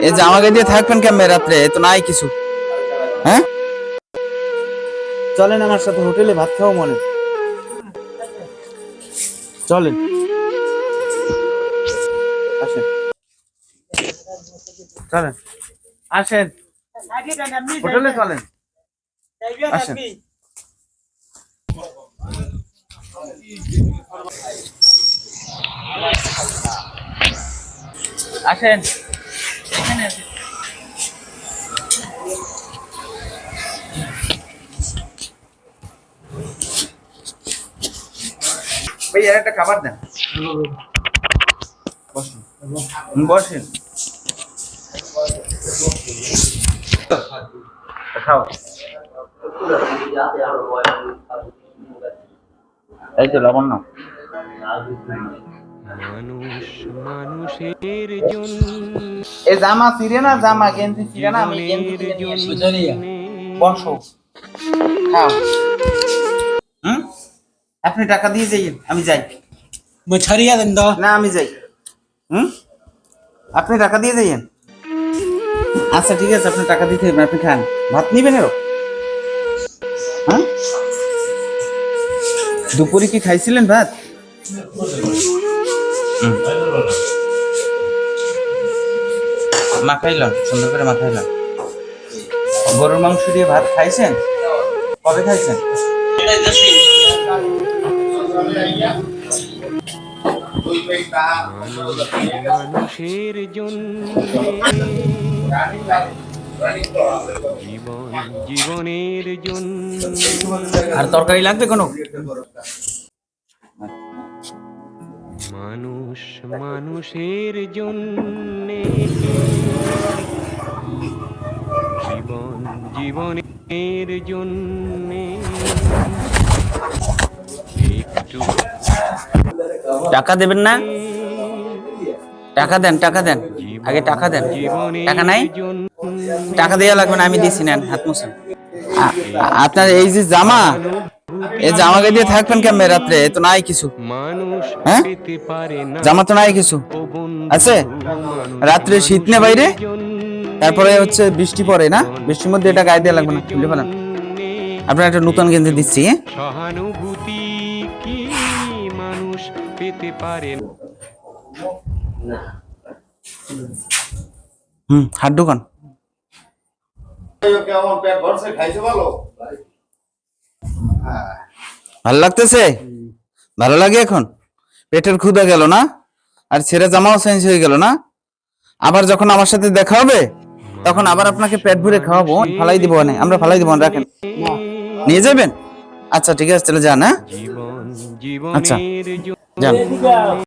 এই যে আমাকে দিয়ে থাকবেন কেমন রাত্রে? এ তো নাই কিছু। হ্যাঁ? চলেন আমার সাথে হোটেলে ভাত খাও মনে। চলেন। আসেন। চলেন। আসেন। হোটেলে চলেন। আসেন। আসেন। ভাই আর একটা খাবার দেন। বসেন। বসেন। খাও। এই তো লবণ নাও। মানুষ মানুষের জন্য এই জামা ছিঁড়ে না জামা গেঞ্জি ছিঁড়ে না আমি গেঞ্জি ছিঁড়ে নিয়ে এসেছি। বসো। খাও। হুম? আপনি টাকা দিয়ে যাইয়েন আমি যাই। মছারিয়া দেন দাও। না আমি যাই। হুম? আপনি টাকা দিয়ে যাইয়েন? আচ্ছা ঠিক আছে আপনি টাকা দিতে আপনি খান। ভাত নিবেন এরও হ্যাঁ দুপুরে কি খাইছিলেন ভাত? হুম। মাখাইলাম সুন্দর করে মাখাইলাম গরুর মাংস দিয়ে ভাত খাইছেন? কবে খাইছেন? মানুষের জন্য জীবন জীবনের জন্য। আর তরকারি লাগবে কোনো? মানুষ মানুষের জন্য জীবন জীবনের জন্য। একটু টাকা দেবেন না? টাকা দেন টাকা দেন। আগে টাকা দেন। টাকা নাই? টাকা দেওয়া লাগবে না আমি দিছি নেন হাত মুছেন। আপনার এই যে জামা এই জামা গায়ে দিয়ে থাকবেন কেমন রাত্রে? এ তো নাই কিছু। হ্যাঁ? পেতে পারে না। জামা তো নাই কিছু। আছে? রাত্রে শীত নে বাইরে? তারপরে হচ্ছে বৃষ্টি পড়ে না? বৃষ্টির মধ্যে এটা গায়ে দেওয়া লাগবে না খুলে ফেলান আপনার একটা নতুন গেঞ্জি দিচ্ছি হ্যাঁ? সহানুভূতি কি মানুষ পেতে পারে হুম হাত ঢুকান। কেমন পেট ভরছে? খাইছে ভালো? ভালো লাগতেছে? ভালো লাগে এখন? পেটের ক্ষুদা গেল না? আর ছেড়ে জামাও চেঞ্জ হয়ে গেল না? আবার যখন আমার সাথে দেখা হবে তখন আবার আপনাকে পেট ভরে খাওয়াবো। ফালাই দিব না আমরা ফালাই দিব না রাখেন। নিয়ে যাবেন? আচ্ছা ঠিক আছে তাহলে যান হ্যাঁ? আচ্ছা। যান।